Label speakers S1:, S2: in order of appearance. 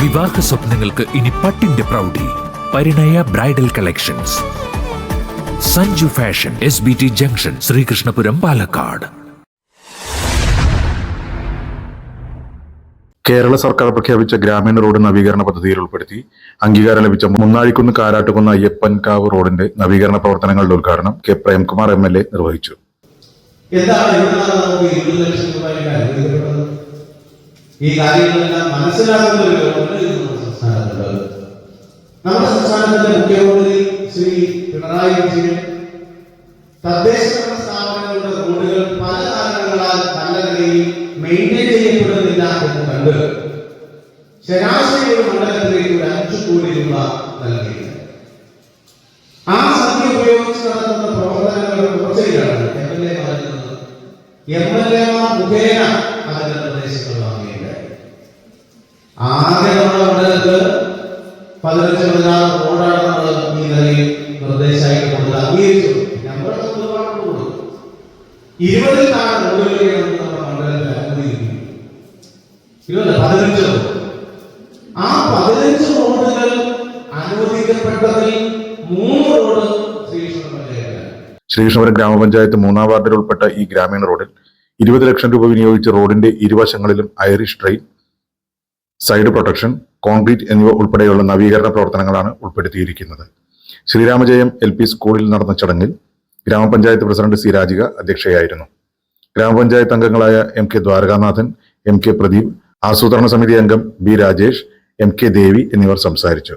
S1: വിവാഹ സ്വപ്നങ്ങൾക്ക് ഇനി പട്ടിന്റെ പ്രൗഢി. Parinaya bridal collections. Sanju fashion S B T junction Sreekrishnapuram Palakkad.
S2: Kerala സർക്കാർ പ്രഖ്യാപിച്ച ഗ്രാമീണ റോഡ് നവീകരണ പദ്ധതിയിൽ ഉൾപ്പെടുത്തി അംഗീകാരം ലഭിച്ച മുന്നാഴിക്കുന്ന് കാരാട്ടുകുന്ന് അയ്യപ്പൻകാവ് റോഡിന്റെ നവീകരണ പ്രവർത്തനങ്ങളുടെ ഉദ്ഘാടനം K Premkumar M L A നിർവഹിച്ചു.
S3: എന്താണ് എന്താണ് നമുക്ക് ഇരുപത് ലക്ഷം രൂപ ഇതിന് അനുവദിക്കപ്പെട്ടത് ഈ കാര്യങ്ങളെല്ലാം മനസ്സിലാക്കുന്ന ഒരു ഗവൺമെന്റ് നമ്മുടെ സംസ്ഥാനത്തിന്റെ മുഖ്യമന്ത്രി ശ്രീ പിണറായി വിജയൻ തദ്ദേശ സ്ഥാപനങ്ങളുടെ റോഡുകൾ പല കാരണങ്ങളാൽ നല്ല നിലയിൽ മെയിന്റെയിൻ ചെയ്യപ്പെടുന്നില്ല എന്ന് കണ്ട് ശരാശരി മണ്ഡലത്തിലേക്ക് ഒരു അഞ്ചു കോടി രൂപ നൽകിയിട്ടുണ്ട്. ആ സംഖ്യ ഉപയോഗിച്ച് നടത്തുന്ന പ്രവർത്തനങ്ങളുടെ തുടർച്ചയിലാണ് എം എൽ എ പറയുന്നത് എം എൽ എമാർ മുഖേന ആകെ മണ്ഡലത്ത് പതിനഞ്ച് പതിനാറ് റോഡാണ് നമ്മൾ ഈ നിലയിൽ നിർദ്ദേശമായിട്ട് നമ്മൾ അംഗീകരിച്ചു ഇരുപതിൽ താഴെ പതിനഞ്ച് ആ പതിനഞ്ച് റോഡുകൾ അനുവദിക്കപ്പെട്ടതിൽ മൂന്ന് റോഡ്
S2: ശ്രീകൃഷ്ണപുരം ഗ്രാമപഞ്ചായത്ത് മൂന്നാം വാർഡിൽ ഉൾപ്പെട്ട ഈ ഗ്രാമീണ റോഡിൽ ഇരുപത് ലക്ഷം രൂപ വിനിയോഗിച്ച് റോഡിന്റെ ഇരുവശങ്ങളിലും Irish drain side protection concrete എന്നിവ ഉൾപ്പെടെയുള്ള നവീകരണ പ്രവർത്തനങ്ങളാണ് ഉൾപ്പെടുത്തിയിരിക്കുന്നത്. ശ്രീരാമജയം എൽ പി സ്കൂളിൽ നടന്ന ചടങ്ങിൽ ഗ്രാമപഞ്ചായത്ത് പ്രസിഡന്റ് സി രാജിക അധ്യക്ഷയായിരുന്നു. ഗ്രാമപഞ്ചായത്ത് അംഗങ്ങളായ M K Dwarakanathan M K Pradeep ആസൂത്രണ സമിതി അംഗം B Rajesh M K Devi എന്നിവർ സംസാരിച്ചു.